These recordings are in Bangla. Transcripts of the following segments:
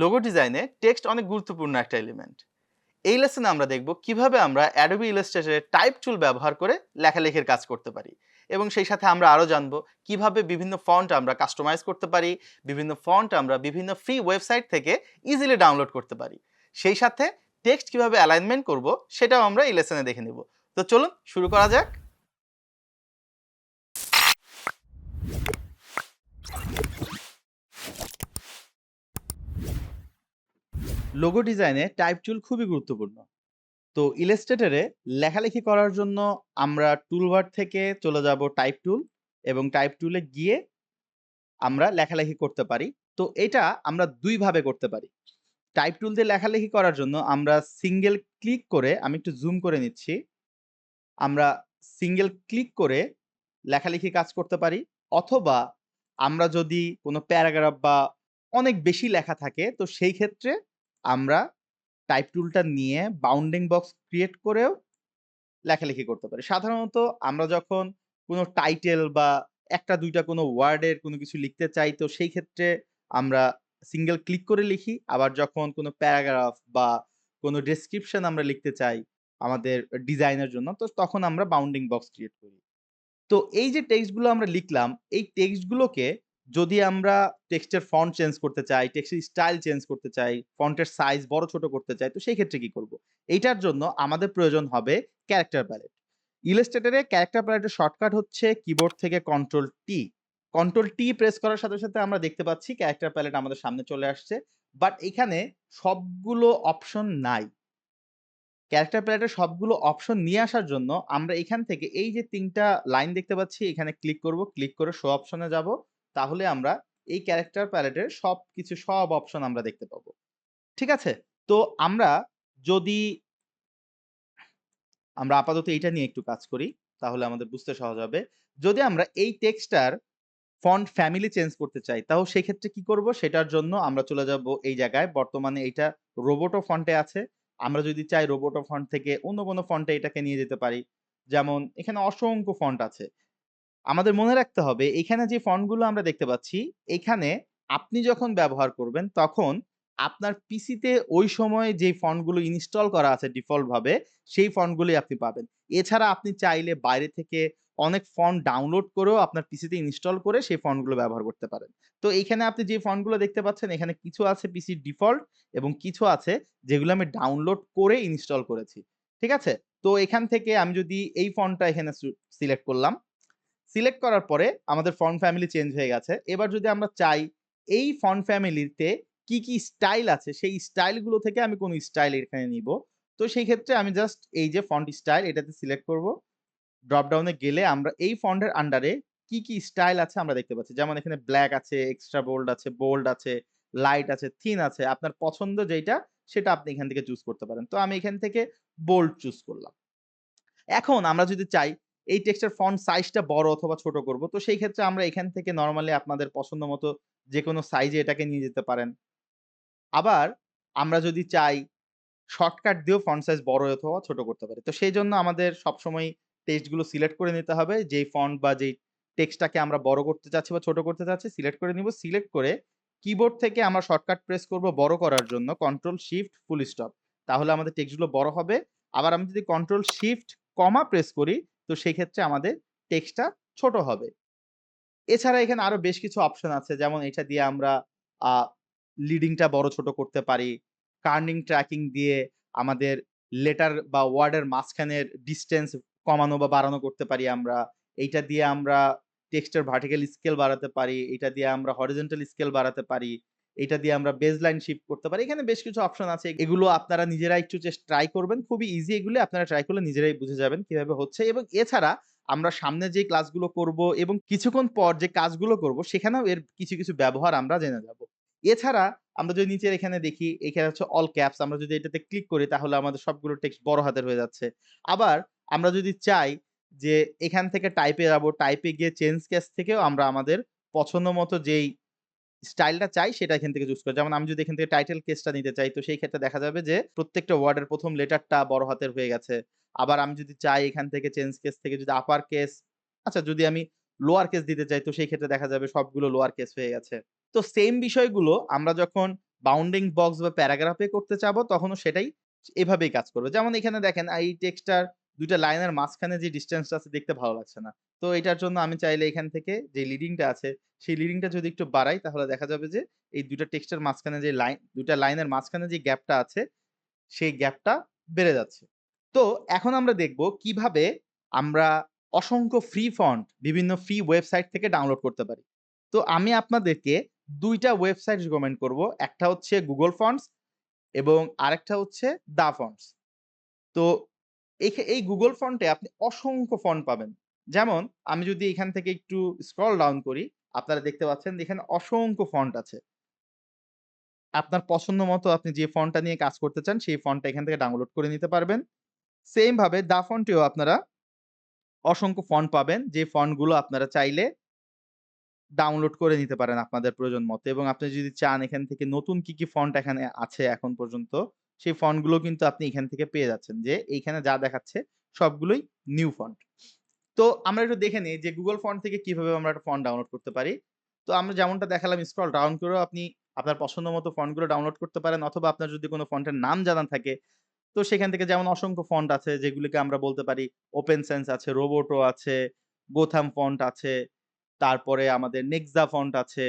লোগো ডিজাইনে টেক্সট অনেক গুরুত্বপূর্ণ একটা এলিমেন্ট এই লেসনে আমরা দেখব কীভাবে আমরা অ্যাডোবি ইলাস্ট্রেটরের টাইপ টুল ব্যবহার করে লেখালেখির কাজ করতে পারি এবং সেই সাথে আমরা আরও জানব কীভাবে বিভিন্ন ফন্ট আমরা কাস্টমাইজ করতে পারি, বিভিন্ন ফন্ট আমরা বিভিন্ন ফ্রি ওয়েবসাইট থেকে ইজিলি ডাউনলোড করতে পারি। সেই সাথে টেক্সট কীভাবে অ্যালাইনমেন্ট করব সেটাও আমরা এই লেসনে দেখে নেব। তো চলুন শুরু করা যাক। লোগো ডিজাইনে টাইপ টুল খুবই গুরুত্বপূর্ণ। তো ইলাস্ট্রেটরে লেখালেখি করার জন্য আমরা টুলবার থেকে চলে যাব টাইপ টুল এবং টাইপ টুলে গিয়ে আমরা লেখালেখি করতে পারি। তো এটা আমরা দুইভাবে করতে পারি। টাইপ টুল দিয়ে লেখালেখি করার জন্য আমরা সিঙ্গেল ক্লিক করে, আমি একটু জুম করে নিচ্ছি, আমরা সিঙ্গেল ক্লিক করে লেখালেখি কাজ করতে পারি। অথবা আমরা যদি কোনো প্যারাগ্রাফ বা অনেক বেশি লেখা থাকে, তো সেই ক্ষেত্রে আমরা টাইপ টুলটা নিয়ে বাউন্ডিং বক্স ক্রিয়েট করেও লেখালেখি করতে পারি। সাধারণত আমরা যখন কোনো টাইটেল বা একটা, দুইটা কোনো ওয়ার্ডের কোনো কিছু লিখতে চাই, তো সেই ক্ষেত্রে আমরা সিঙ্গেল ক্লিক করে লিখি। আবার যখন কোনো প্যারাগ্রাফ বা কোনো ডেসক্রিপশন আমরা লিখতে চাই আমাদের ডিজাইনের জন্য, তো তখন আমরা বাউন্ডিং বক্স ক্রিয়েট করি। তো এই যে টেক্সটগুলো আমরা লিখলাম, এই টেক্সটগুলোকে যদি আমরা টেক্সটের ফন্ট চেঞ্জ করতে চাই টেক্সটের স্টাইল চেঞ্জ করতে চাই ফন্টের সাইজ বড় ছোট করতে চাই, তো সেই ক্ষেত্রে কি করব? এইটার জন্য আমাদের প্রয়োজন হবে ক্যারেক্টার প্যালেট ইলাস্ট্রেটরে ক্যারেক্টার প্যালেটের শর্টকাট হচ্ছে কিবোর্ড থেকে control T control T press করার সাথে সাথে আমরা দেখতে পাচ্ছি ক্যারেক্টার প্যালেট আমাদের সামনে চলে আসছে বাট এখানে সবগুলো অপশন নাই। ক্যারেক্টার প্যালেটের সবগুলো অপশন নিয়ে আসার জন্য আমরা এখান থেকে এই যে তিনটা লাইন দেখতে পাচ্ছি, এখানে ক্লিক করব ক্লিক করে শো অপশনে যাব। তাহলে আমরা এই ক্যারেক্টার প্যালেটের সব কিছু সব অপশন আমরা দেখতে পাবো। ঠিক আছে? তো আমরা যদি, আমরা আপাতত এইটা নিয়ে একটু কাজ করি, তাহলে আমাদের বুঝতে সহজ হবে। যদি আমরা এই টেক্সটার ফন্ট ফ্যামিলি চেঞ্জ করতে চাই, তাও সেই ক্ষেত্রে কি করব? সেটার জন্য আমরা চলে যাব এই জায়গায়। বর্তমানে এইটা রোবোটো ফন্টে আছে। আমরা যদি চাই রোবোটো ফন্ট থেকে অন্য কোনো ফন্টে এটাকে নিয়ে যেতে পারি। যেমন এখানে অসংখ্য ফন্ট আছে। আমাদের মনে রাখতে হবে, এখানে যে ফন্টগুলো আমরা দেখতে পাচ্ছি, এখানে আপনি যখন ব্যবহার করবেন, তখন আপনার পিসিতে ওই সময় যে ফন্টগুলো ইনস্টল করা আছে ডিফল্ট ভাবে সেই ফন্টগুলোই আপনি পাবেন। এছাড়া আপনি চাইলে বাইরে থেকে অনেক ফন্ট ডাউনলোড করেও আপনার পিসিতে ইনস্টল করে সেই ফন্টগুলো ব্যবহার করতে পারেন। তো এখানে আপনি যে ফন্টগুলো দেখতে পাচ্ছেন, এখানে কিছু আছে পিসির ডিফল্ট এবং কিছু আছে যেগুলো আমি ডাউনলোড করে ইনস্টল করেছি। ঠিক আছে? তো এখান থেকে আমি যদি এই ফন্টটা এখানে সিলেক্ট করলাম সিলেক্ট করার পরে আমাদের ফন্ট ফ্যামিলি চেঞ্জ হয়ে গেছে। এবার যদি আমরা চাই, এই ফন্ট ফ্যামিলিতে কি কি স্টাইল আছে, সেই স্টাইলগুলো থেকে আমি কোন স্টাইল এখানে নিব। তো সেই ক্ষেত্রে আমি জাস্ট এই যে ফন্ট স্টাইল এটাতে সিলেক্ট করব। ড্রপ ডাউনে গেলে আমরা এই ফন্টের আন্ডারে কি কি স্টাইল আছে আমরা দেখতে পাচ্ছি। যেমন এখানে ব্ল্যাক আছে এক্সট্রা বোল্ড আছে বোল্ড আছে লাইট আছে থিন আছে। আপনার পছন্দ যেটা সেটা আপনি এখান থেকে চুজ করতে পারেন। তো আমি এখান থেকে বোল্ড চুজ করলাম। এখন আমরা যদি চাই এই টেক্সটের ফন্ট সাইজটা বড় অথবা ছোট করব। তো সেই ক্ষেত্রে আমরা এখান থেকে নরমালি আপনাদের পছন্দ মতো যে কোনো সাইজে এটাকে নিয়ে যেতে পারেন। আবার আমরা যদি চাই শর্টকাট দিয়েও ফন্ট সাইজ বড় অথবা ছোট করতে পারি। তো সেই জন্য আমাদের সবসময় টেক্সটগুলো সিলেক্ট করে নিতে হবে। যেই ফন্ট বা যেই টেক্সটটাকে আমরা বড় করতে চাচ্ছি বা ছোট করতে চাচ্ছি সিলেক্ট করে নিব। সিলেক্ট করে কিবোর্ড থেকে আমরা শর্টকাট প্রেস করব বড় করার জন্য। কন্ট্রোল শিফট ফুল স্টপ তাহলে আমাদের টেক্সটগুলো বড় হবে। আবার আমি যদি কন্ট্রোল শিফট কমা প্রেস করি তো সেই ক্ষেত্রে আমাদের টেক্সটটা ছোট হবে। এছাড়া এখানে আরও বেশ কিছু অপশন আছে, যেমন এটা দিয়ে আমরা লিডিংটা বড় ছোট করতে পারি, কার্নিং ট্র্যাকিং দিয়ে আমাদের লেটার বা ওয়ার্ডের মাঝখানের ডিস্টেন্স কমানো বা বাড়ানো করতে পারি আমরা। এইটা দিয়ে আমরা টেক্সটের ভার্টিক্যাল স্কেল বাড়াতে পারি, এটা দিয়ে আমরা হরিজেন্টাল স্কেল বাড়াতে পারি। এটা দিয়ে আমরা বেজ লাইন শিফট করতে পারি। এখানে বেশ কিছু অপশন আছে। এগুলো আপনারা নিজেরা একটু ট্রাই করবেন। খুবই ইজি এগুলো আপনারা ট্রাই করলে নিজেরাই বুঝে যাবেন কীভাবে হচ্ছে। এবং এছাড়া আমরা সামনে যে ক্লাসগুলো করব এবং কিছুক্ষণ পর যে কাজগুলো করব, সেখানেও এর কিছু কিছু ব্যবহার আমরা জেনে যাব। এছাড়া আমরা যদি নিচের এখানে দেখি, এখানে হচ্ছে অল ক্যাপস আমরা যদি এটাতে ক্লিক করি, তাহলে আমাদের সবগুলো টেক্সট বড় হাতের হয়ে যাচ্ছে। আবার আমরা যদি চাই যে এখান থেকে টাইপে যাব টাইপে গিয়ে চেঞ্জ কেস থেকেও আমরা আমাদের পছন্দ মতো যেই স্টাইলটা চাই, সেটা এখান থেকে চুজ করি। যেমন আমি যদি এখান থেকে টাইটেল কেসটা নিতে চাই, তো সেই ক্ষেত্রে দেখা যাবে যে, প্রত্যেকটা ওয়ার্ডের প্রথম লেটারটা বড় হাতের হয়ে গেছে। আবার আমি যদি চাই এখান থেকে চেঞ্জ কেস থেকে যদি আপার কেস আচ্ছা যদি আমি লোয়ার কেস দিতে চাই, তো সেই ক্ষেত্রে দেখা যাবে সবগুলো লোয়ার কেস হয়ে গেছে। তো সেম বিষয়গুলো আমরা যখন বাউন্ডিং বক্স বা প্যারাগ্রাফে করতে চাবো, তখনও সেটাই এভাবেই কাজ করবে। যেমন এখানে দেখেন, এই টেক্সটটার ২ টা লাইনের মাঝখানে যে ডিস্টেন্সটা আছে দেখতে ভালো লাগছে না। তো এটার জন্য আমি চাইলে এখান থেকে যে লিডিংটা আছে, সেই লিডিংটা যদি একটু বাড়াই, তাহলে দেখা যাবে যে এই ২ টা টেক্সটের মাঝখানে যে লাইন ২ টা লাইনের মাঝখানে যে গ্যাপটা আছে, সেই গ্যাপটা বেড়ে যাচ্ছে। তো এখন আমরা দেখব কীভাবে আমরা অসংখ্য ফ্রি ফন্ট বিভিন্ন ফ্রি ওয়েবসাইট থেকে ডাউনলোড করতে পারি। তো আমি আপনাদেরকে দুইটা ওয়েবসাইট রিকমেন্ড করব। একটা হচ্ছে গুগল Fonts এবং আরেকটা হচ্ছে দা ফন্টস। তো এইখে এই গুগল ফন্টে আপনি অসংখ্য ফন্ট পাবেন। যেমন আমি যদি এখান থেকে একটু স্ক্রল ডাউন করি, আপনারা দেখতে পাচ্ছেন এখানে অসংখ্য ফন্ট আছে। আপনার পছন্দ মতো আপনি যে ফন্টটা নিয়ে কাজ করতে চান সেই ফন্টটা এখান থেকে ডাউনলোড করে নিতে পারবেন। সেম ভাবে দা ফন্টেও আপনারা অসংখ্য ফন্ট পাবেন যে ফন্টগুলো আপনারা চাইলে ডাউনলোড করে নিতে পারেন আপনাদের প্রয়োজন মতো এবং আপনি যদি চান এখান থেকে নতুন কি, কি ফন্ট এখানে আছে এখন পর্যন্ত সেই ফন্টগুলো কিন্তু আপনি এখান থেকে পেয়ে যাচ্ছেন যে এইখানে যা দেখাচ্ছে সবগুলোই নিউ ফন্ট। তো আমরা একটু দেখে নিই যে গুগল Font থেকে কীভাবে আমরা একটা ফন্ট ডাউনলোড করতে পারি। তো আমরা যেমনটা দেখালাম স্ক্রল ডাউন করেও আপনি আপনার পছন্দ মতো ফন্টগুলো ডাউনলোড করতে পারেন অথবা আপনার যদি কোনো ফন্টের নাম জানা থাকে তো সেখান থেকে যেমন অসংখ্য ফন্ট আছে যেগুলিকে আমরা বলতে পারি ওপেন সেন্স আছে, রোবোটো আছে, গোথাম ফন্ট আছে, তারপরে আমাদের নেক্সা ফন্ট আছে।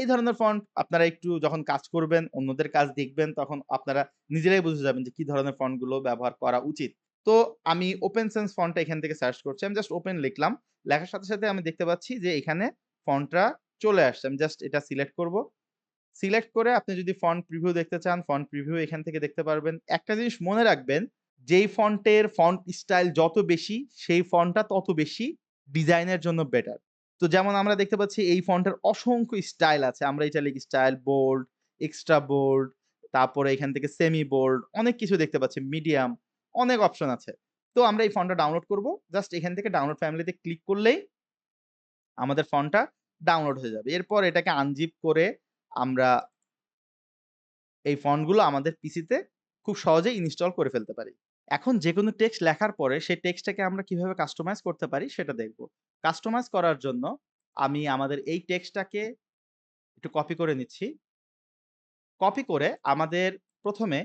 এই ধরনের ফন্ট আপনারা একটু যখন কাজ করবেন, অন্যদের কাজ দেখবেন তখন আপনারা নিজেরাই বুঝে যাবেন যে কি ধরনের ফন্টগুলো ব্যবহার করা উচিত। তো আমি ওপেন সেন্স ফন্টটা এখান থেকে সার্চ করছি। আমি জাস্ট ওপেন লিখলাম। লেখার সাথে, সাথে আমি দেখতে পাচ্ছি যে এখানে ফন্টটা চলে আসছে। আমি জাস্ট এটা সিলেক্ট করব। সিলেক্ট করে আপনি যদি ফন্ট প্রিভিউ দেখতে চান, ফন্ট প্রিভিউ এখান থেকে দেখতে পারবেন। একটা জিনিস মনে রাখবেন, যেই ফন্টের ফন্ট স্টাইল যত বেশি, সেই ফন্টটা তত বেশি ডিজাইনের জন্য বেটার। তো যেমন আমরা দেখতে পাচ্ছি এই ফন্টের অসংখ্য স্টাইল আছে। আমরা এটা লিখি স্টাইল, বোল্ড, এক্সট্রা বোল্ড, তারপরে এখান থেকে সেমি বোল্ড অনেক কিছু দেখতে পাচ্ছি, মিডিয়াম অনেক অপশন আছে। তো আমরা এই ফন্টটা ডাউনলোড করব। জাস্ট এখান থেকে ডাউনলোড ফ্যামিলিতে ক্লিক করলেই আমাদের ফন্টটা ডাউনলোড হয়ে যাবে। এরপর এটাকে আনজিপ করে আমরা এই ফন্টগুলো আমাদের পিসিতে খুব সহজেই ইনস্টল করে ফেলতে পারি। এখন যেকোনো টেক্সট লেখার পরে সেই টেক্সটটাকে আমরা কীভাবে কাস্টমাইজ করতে পারি সেটা দেখব। কাস্টমাইজ করার জন্য আমি আমাদের এই টেক্সটটাকে একটু কপি করে নিচ্ছি। কপি করে আমাদের প্রথমে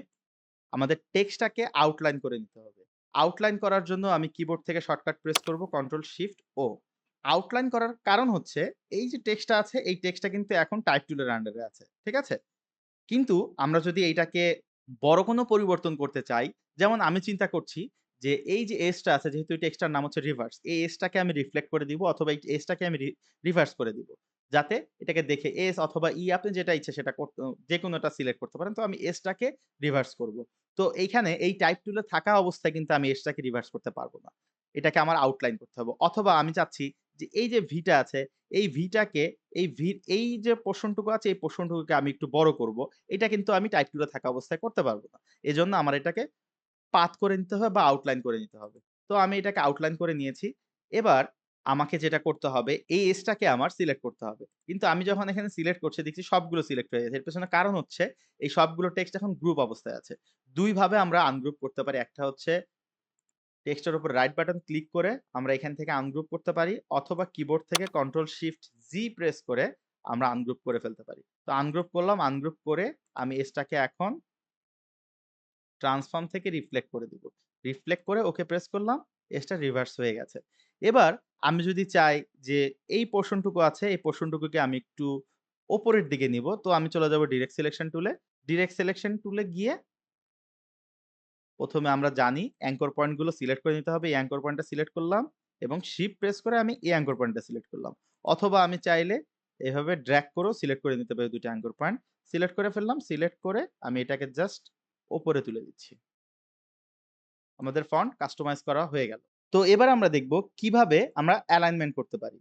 আমাদের টেক্সটটাকে আউটলাইন করে নিতে হবে। আউটলাইন করার জন্য আমি কিবোর্ড থেকে শর্টকাট প্রেস করব কন্ট্রোল শিফট ও। আউটলাইন করার কারণ হচ্ছে এই যে টেক্সটটা আছে এই টেক্সটটা কিন্তু এখন টাইপ টুলের আন্ডারে আছে। ঠিক আছে? কিন্তু আমরা যদি এইটাকে বড় কোনো পরিবর্তন করতে চাই, যেমন আমি চিন্তা করছি যে এই যে এসটা আছে যেহেতু এই টেক্সটটার নাম হচ্ছে রিভার্স। এই এসটাকে আমি রিফ্লেক্ট করে দিব অথবা এই এসটাকে আমি রিভার্স করে দিব। যাতে এটাকে দেখে এস অথবা ই আপনি যেটা ইচ্ছে সেটা করতে যেকোনোটা সিলেক্ট করতে পারেন। তো আমি এসটাকে রিভার্স করব। তো এইখানে এই টাইপ টুলে থাকা অবস্থায় কিন্তু আমি এসটাকে রিভার্স করতে পারব না। এটাকে আমার আউটলাইন করতে হবে। অথবা আমি চাচ্ছি যে এই যে ভিটা আছে, এই ভিটাকে এই ভি এই যে পোরশনটুকু আছে এই পোরশনটুকুকে আমি একটু বড় করব। এটা কিন্তু আমি টাইপ টুলে থাকা অবস্থায় করতে পারব না। এজন্য আমার এটাকে পাথ করে নিতে হবে বা আউটলাইন করে নিতে হবে। তো আমি এটাকে আউটলাইন করে নিয়েছি। এবার আমাকে যেটা করতে হবে এই এসটাকে আমার সিলেক্ট করতে হবে। কিন্তু আমি যখন এখানে সিলেক্ট করছি দেখছি সবগুলো সিলেক্ট হয়ে গেছে। এর পেছনে কারণ হচ্ছে এই সবগুলো টেক্সট এখন গ্রুপ অবস্থায় আছে। ২ ভাবে আমরা আনগ্রুপ করতে পারি। একটা হচ্ছে টেক্সটের উপর রাইট বাটন ক্লিক করে আমরা এখান থেকে আনগ্রুপ করতে পারি অথবা কিবোর্ড থেকে কন্ট্রোল শিফট জি প্রেস করে আমরা আনগ্রুপ করে ফেলতে পারি। তো আনগ্রুপ করলাম, আনগ্রুপ করে আমি এসটাকে এখন ট্রান্সফর্ম থেকে রিফ্লেক্ট করে দিব। রিফ্লেক্ট করে ওকে প্রেস করলাম, এসটা রিভার্স হয়ে গেছে। এবার আমি যদি চাই যে এই পোর্শনটুকু আছে এই পোরশনটুকুকে আমি একটু ওপরের দিকে নিব। তো আমি চলে যাব ডিরেক্ট সিলেকশন টুলে। ডিরেক্ট সিলেকশন টুলে গিয়ে প্রথমে আমরা জানি অ্যাঙ্কর পয়েন্টগুলো সিলেক্ট করে নিতে হবে। এই অ্যাঙ্কর পয়েন্টটা সিলেক্ট করলাম এবং শিফট প্রেস করে আমি এই অ্যাঙ্কর পয়েন্টটা সিলেক্ট করলাম। অথবা আমি চাইলে এভাবে ড্র্যাগ করেও সিলেক্ট করে নিতে পারি ২ টা অ্যাঙ্কর পয়েন্ট। সিলেক্ট করে ফেললাম। সিলেক্ট করে আমি এটাকে জাস্ট উপরে তুলে দিচ্ছি। আমাদের ফন্ট কাস্টমাইজ করা হয়ে গেল। তো এবার আমরা দেখব কীভাবে আমরা অ্যালাইনমেন্ট করতে পারি।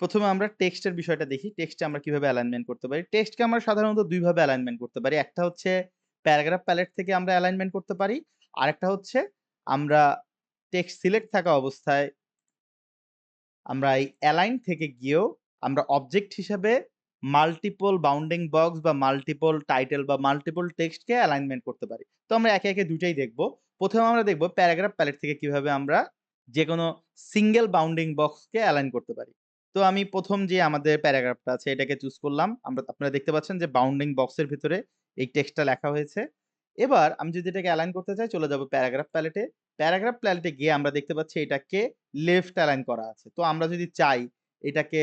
প্রথমে আমরা টেক্সটের বিষয়টা দেখি। টেক্সটে আমরা কীভাবে অ্যালাইনমেন্ট করতে পারি। টেক্সটকে আমরা সাধারণত ২ ভাবে অ্যালাইনমেন্ট করতে পারি। একটা হচ্ছে প্যারাগ্রাফ প্যালেট থেকে আমরা অ্যালাইনমেন্ট করতে পারি। আরেকটা হচ্ছে আমরা টেক্সট সিলেক্ট থাকা অবস্থায় আমরা এই অ্যালাইন থেকে গিয়েও আমরা অবজেক্ট হিসেবে মাল্টিপল বাউন্ডিং বক্স বা মাল্টিপল টাইটেল বা মাল্টিপল টেক্সটকে অ্যালাইনমেন্ট করতে পারি। তো আমরা একে, একে ২ টাই দেখব। ১ম এ আমরা দেখব প্যারাগ্রাফ প্যালেট থেকে কীভাবে আমরা যেকোনো সিঙ্গেল বাউন্ডিং বক্সকে অ্যালাইন করতে পারি। তো আমি প্রথম যে আমাদের প্যারাগ্রাফটা আছে এটাকে চুজ করলাম। আমরা আপনারা দেখতে পাচ্ছেন যে বাউন্ডিং বক্সের ভিতরে এই টেক্সটটা লেখা হয়েছে। এবার আমি যদি এটাকে অ্যালাইন করতে চাই চলে যাব প্যারাগ্রাফ প্যালেটে। প্যারাগ্রাফ প্যালেটে গিয়ে আমরা দেখতে পাচ্ছি এটাকে লেফট অ্যালাইন করা আছে। তো আমরা যদি চাই এটাকে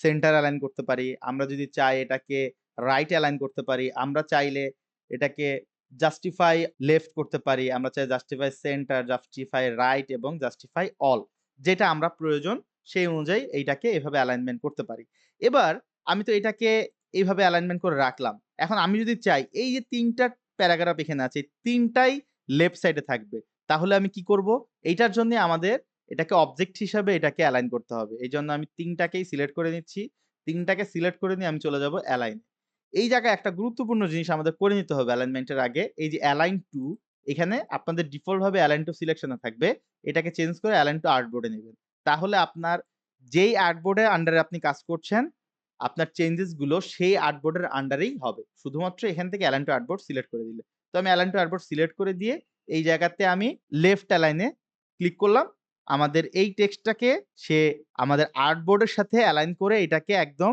সেন্টার অ্যালাইন করতে পারি। আমরা যদি চাই এটাকে রাইট অ্যালাইন করতে পারি। আমরা চাইলে এটাকে জাস্টিফাই লেফট করতে পারি। আমরা চাই জাস্টিফাই সেন্টার, জাস্টিফাই রাইট এবং জাস্টিফাই অল। যেটা আমরা প্রয়োজন সেই অনুযায়ী এইটাকে এভাবে অ্যালাইনমেন্ট করতে পারি। এবার আমি তো এটাকে এইভাবে অ্যালাইনমেন্ট করে রাখলাম। এখন আমি যদি চাই এই যে ৩ টা প্যারাগ্রাফ এখানে আছে, তিনটাই লেফট সাইডে থাকবে। তাহলে আমি কি করব? এইটার জন্যে আমাদের এটাকে অবজেক্ট হিসাবে এটাকে অ্যালাইন করতে হবে। এই জন্য আমি তিনটাকেই সিলেক্ট করে নিচ্ছি। তিনটাকে সিলেক্ট করে নিয়ে আমি চলে যাব অ্যালাইন। এই জায়গায় একটা গুরুত্বপূর্ণ জিনিস আমাদের করে নিতে হবে অ্যালাইনমেন্টের আগে। এই যে অ্যালাইন টু এখানে আপনাদের ডিফল্ট ভাবে অ্যালাইন টু সিলেকশনে থাকবে। এটাকে চেঞ্জ করে অ্যালাইন টু আর্টবোর্ড নিবেন। তাহলে আপনার যেই আর্টবোর্ডের আন্ডারে আপনি কাজ করছেন, আপনার চেঞ্জেসগুলো সেই আর্টবোর্ডের আন্ডারেই হবে। শুধুমাত্র এখান থেকে অ্যালাইন টু আর্টবোর্ড সিলেক্ট করে দিলে। তো আমি অ্যালাইন টু আর্টবোর্ড সিলেক্ট করে দিয়ে এই জায়গাতে আমি লেফট অ্যালাইনে ক্লিক করলাম। আমাদের এই টেক্সটটাকে সে আমাদের আর্টবোর্ডের সাথে অ্যালাইন করে এটাকে একদম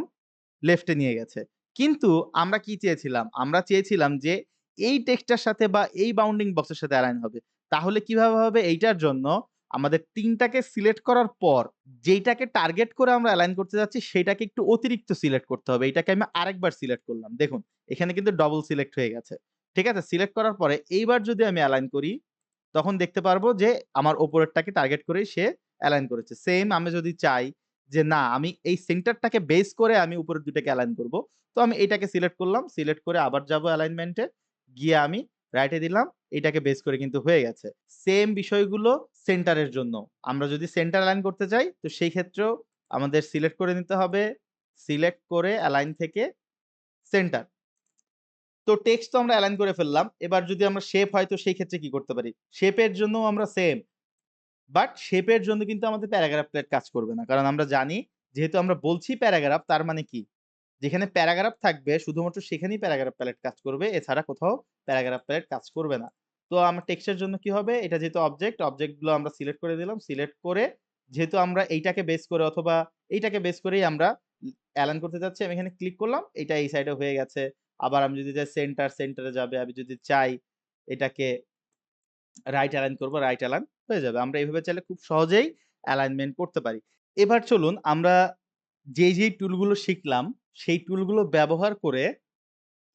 লেফটে নিয়ে গেছে। কিন্তু আমরা কি চেয়েছিলাম? আমরা চেয়েছিলাম যে এই টেক্সটার সাথে বা এই বাউন্ডিং বক্সের সাথে অ্যালাইন হবে। তাহলে কীভাবে হবে? এইটার জন্য আমাদের ৩ টাকে সিলেক্ট করার পর যেইটাকে টার্গেট করে আমরা অ্যালাইন করতে যাচ্ছি সেটাকে একটু অতিরিক্ত সিলেক্ট করতে হবে। এটাকে আমি আরেকবার সিলেক্ট করলাম। দেখুন, এখানে কিন্তু ডবল সিলেক্ট হয়ে গেছে। ঠিক আছে? সিলেক্ট করার পরে এইবার যদি আমি অ্যালাইন করি তখন দেখতে পারব যে আমার ওপরেরটাকে টার্গেট করেই সে অ্যালাইন করেছে। সেম আমি যদি চাই যে না, আমি এই সেন্টারটাকে বেস করে আমি উপরের ২ টাকে অ্যালাইন করব। তো আমি এটাকে সিলেক্ট করলাম। সিলেক্ট করে আবার যাব অ্যালাইনমেন্টে। গিয়ে আমি রাইট দিলাম। এটাকে বেস করে কিন্তু হয়ে গেছে। সেম বিষয়গুলো সেন্টারের জন্য। আমরা যদি সেন্টার অ্যালাইন করতে চাই, তো সেই ক্ষেত্রেও আমাদের সিলেক্ট করে নিতে হবে। সিলেক্ট করে অ্যালাইন থেকে সেন্টার। তো টেক্সট তো আমরা অ্যালাইন করে ফেললাম। এবার যদি আমরা শেপ হয় তো সেই ক্ষেত্রে কি করতে পারি? শেপের জন্যও আমরা সেম। বাট শেপের জন্য কিন্তু আমাদের প্যারাগ্রাফ প্লেট কাজ করবে না। কারণ আমরা জানি যেহেতু আমরা বলছি প্যারাগ্রাফ তার মানে কি? যেখানে প্যারাগ্রাফ থাকবে শুধুমাত্র সেখানেই প্যারাগ্রাফ প্যালেট কাজ করবে। এছাড়া কোথাও প্যারাগ্রাফ প্যালেট কাজ করবে না। তো আমার টেক্সটের জন্য কি হবে? এটা যেহেতু অবজেক্ট, অবজেক্টগুলো আমরা সিলেক্ট করে দিলাম। সিলেক্ট করে যেহেতু আমরা এইটাকে বেস করে অথবা এইটাকে বেস করেই আমরা ই অ্যালাইন করতে যাচ্ছি। আমি এখানে ক্লিক করলাম। এটা এই সাইডে হয়ে গেছে। আবার আমি যদি চাই সেন্টার, সেন্টারে যাবে। আমি যদি চাই এটাকে রাইট অ্যালাইন করব, রাইট অ্যালাইন হয়ে যাবে। আমরা এভাবে চাইলে খুব সহজেই অ্যালাইনমেন্ট করতে পারি। এবার চলুন আমরা যেই, যেই টুলগুলো শিখলাম সেই টুলগুলো ব্যবহার করে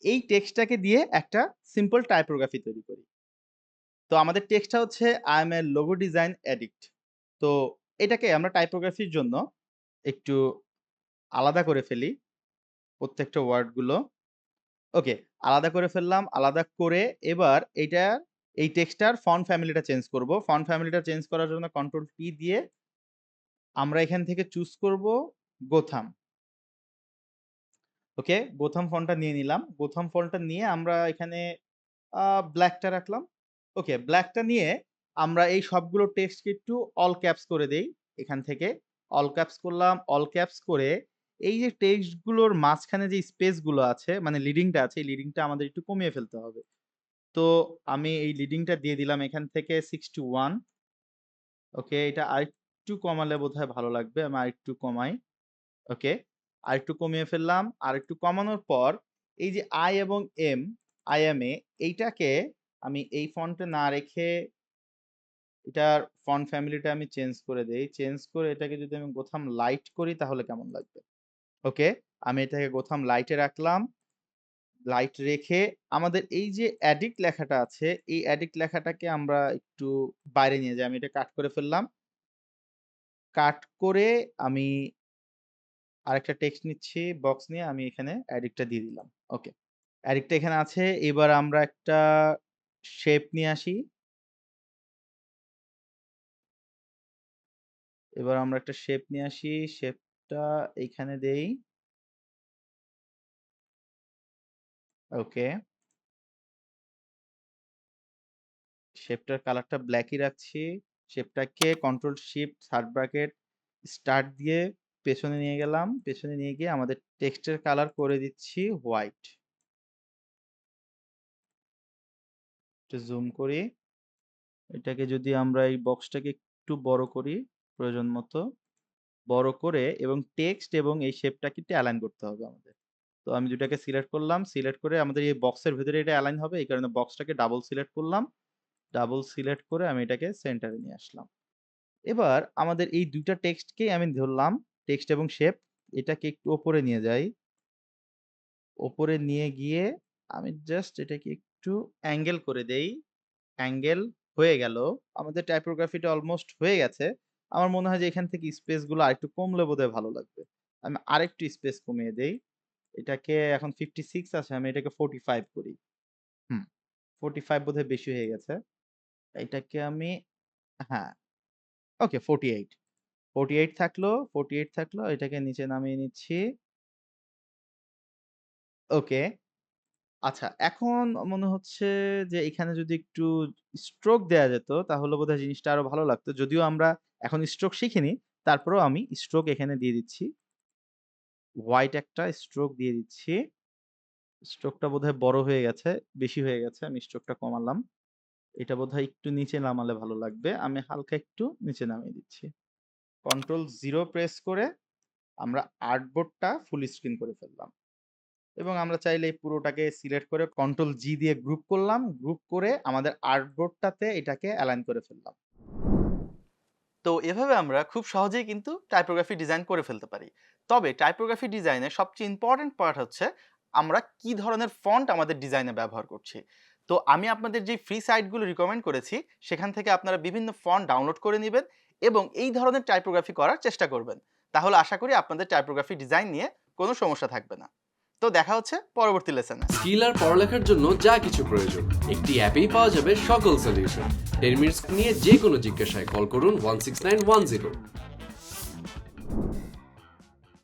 এই টেক্সটটাকে দিয়ে একটা সিম্পল টাইপোগ্রাফি তৈরি করি। তো আমাদের টেক্সটটা হচ্ছে I am a logo design addict তো এটাকে আমরা টাইপোগ্রাফির জন্য একটু আলাদা করে ফেলি। প্রত্যেকটা ওয়ার্ডগুলো। ওকে, আলাদা করে ফেললাম। আলাদা করে এবার এইটা এই টেক্সটটার ফন্ট ফ্যামিলিটা চেঞ্জ করব। ফন্ট ফ্যামিলিটা চেঞ্জ করার জন্য কন্ট্রোল টি দিয়ে আমরা এখান থেকে চুজ করব গোথাম। ওকে, গোথাম ফন্টটা নিয়ে নিলাম। গোথাম ফন্টটা নিয়ে আমরা এখানে ব্ল্যাকটা রাখলাম। ওকে, ব্ল্যাকটা নিয়ে আমরা এই সবগুলো টেক্সটকে একটু অল ক্যাপস করে দেই। এখান থেকে অল ক্যাপস করলাম। অল ক্যাপস করে এই যে টেক্সটগুলোর মাঝখানে যে স্পেসগুলো আছে মানে লিডিংটা আছে এই লিডিংটা আমাদের একটু কমিয়ে ফেলতে হবে। তো আমি এই লিডিংটা দিয়ে দিলাম এখান থেকে 61 ওকে, এটা আরেকটু কমালে বোধহয় ভালো লাগবে। আমি আরেকটু কমাই। ওকে, আরেকটু কমিয়ে ফেললাম। আরেকটু কমানোর পর এই যে আই এবং এম আই এম a এইটাকে আমি এই ফন্টে না রেখে এটার ফন্ট ফ্যামিলিটা আমি চেঞ্জ করে দেই। চেঞ্জ করে এটাকে যদি আমি গোথাম লাইট করি তাহলে কেমন লাগবে? ওকে, আমি এটাকে গোথাম লাইটে রাখলাম। লাইট রেখে আমাদের এই যে অ্যাডিক্ট লেখাটা আছে, এই অ্যাডিক্ট লেখাটাকে আমরা একটু বাইরে নিয়ে যাই। আমি এটা কাট করে ফেললাম। কাট করে আমি আরেকটা টেক্সট নিচ্ছি, বক্স নিয়ে আমি এখানে অ্যাডিক্টটা দিয়ে দিলাম। ওকে, অ্যাডিক্টটা এখানে আছে। এবার আমরা একটা শেপ নিয়ে আসি। এবার আমরা একটা শেপ নিয়ে আসি। শেপটা এইখানে দেই। ওকে। শেপটার কালারটা ব্ল্যাকই রাখছি। শেপটাকে control shift third bracket start দিয়ে পেছনে নিয়ে গেলাম। পেছনে নিয়ে গিয়ে আমাদের টেক্সটের কালার করে দিচ্ছি হোয়াইট। একটু জুম করি। এটাকে যদি আমরা এই বক্সটাকে একটু বড় করি, প্রয়োজন মতো। বড় করে এবং টেক্সট এবং এই শেপটাকে একটু অ্যালাইন করতে হবে আমাদের। তো আমি দুটাকে সিলেক্ট করলাম। সিলেক্ট করে আমাদের এই বক্সের ভেতরে এটা অ্যালাইন হবে। এই কারণে বক্সটাকে ডাবল সিলেক্ট করলাম। ডাবল সিলেক্ট করে আমি এটাকে সেন্টারে নিয়ে আসলাম। এবার আমাদের এই ২ টা টেক্সটকেই আমি ধরলাম। টেক্সট এবং শেপ এটাকে একটু ওপরে নিয়ে যাই। ওপরে নিয়ে গিয়ে আমি জাস্ট এটাকে একটু অ্যাঙ্গেল করে দেই। অ্যাঙ্গেল হয়ে গেল। আমাদের টাইপোগ্রাফিটা অলমোস্ট হয়ে গেছে। আমার মনে হয় যে এখান থেকে স্পেসগুলো আরেকটু কমলে বোধহয় ভালো লাগবে। আমি আরেকটু স্পেস কমিয়ে দেই। এটাকে এখন 56 আছে আমি এটাকে 45 করি। হুম, 45 বোধহয় বেশি হয়ে গেছে। এটাকে আমি হ্যাঁ, ওকে 48 48 থাকল 48 থাকল। এটাকে নিচে নামিয়ে নিচ্ছি। ওকে। আচ্ছা, এখন মনে হচ্ছে যে এখানে যদি একটু স্ট্রোক দেয়া যেত তাহলে বোধহয় জিনিসটা আরও ভালো লাগতো। যদিও আমরা এখন স্ট্রোক শিখিনি, তারপরেও আমি স্ট্রোক এখানে দিয়ে দিচ্ছি। হোয়াইট একটা স্ট্রোক দিয়ে দিচ্ছি। স্ট্রোকটা বোধহয় বড় হয়ে গেছে, বেশি হয়ে গেছে। আমি স্ট্রোকটা কমালাম। এটা বোধহয় একটু নিচে নামালে ভালো লাগবে। আমি হালকা একটু নিচে নামিয়ে দিচ্ছি। কন্ট্রোল 0 প্রেস করে আমরা আর্টবোর্ডটা ফুল স্ক্রিন করে ফেললাম। এবং আমরা চাইলে এই পুরোটাকে সিলেক্ট করে কন্ট্রোল জি দিয়ে গ্রুপ করলাম। গ্রুপ করে আমাদের আর্টবোর্ডটাতে এটাকে অ্যালাইন করে ফেললাম। তো এভাবে আমরা খুব সহজেই কিন্তু টাইপোগ্রাফি ডিজাইন করে ফেলতে পারি। তবে টাইপোগ্রাফি ডিজাইনের সবচেয়ে ইম্পোর্টেন্ট পার্ট হচ্ছে আমরা কি ধরনের ফন্ট আমাদের ডিজাইনে ব্যবহার করছি। তো আমি আপনাদের যে ফ্রি সাইটগুলো রিকমেন্ড করেছি, সেখান থেকে আপনারা বিভিন্ন ফন্ট ডাউনলোড করে নেবেন এবং এই ধরনের টাইপোগ্রাফি করার চেষ্টা করবেন। তাহলে আশা করি আপনাদের টাইপোগ্রাফি ডিজাইন নিয়ে কোনো সমস্যা থাকবে না। তো দেখা হচ্ছে পরবর্তী লেসনে স্কিল আর পড়ালেখার জন্য যা কিছু প্রয়োজন, একটি অ্যাপেই পাওয়া যাবে সকল সলিউশন টেন মিনিটস নিয়ে যে কোনো জিজ্ঞাসায় কল করুন one six nine one zero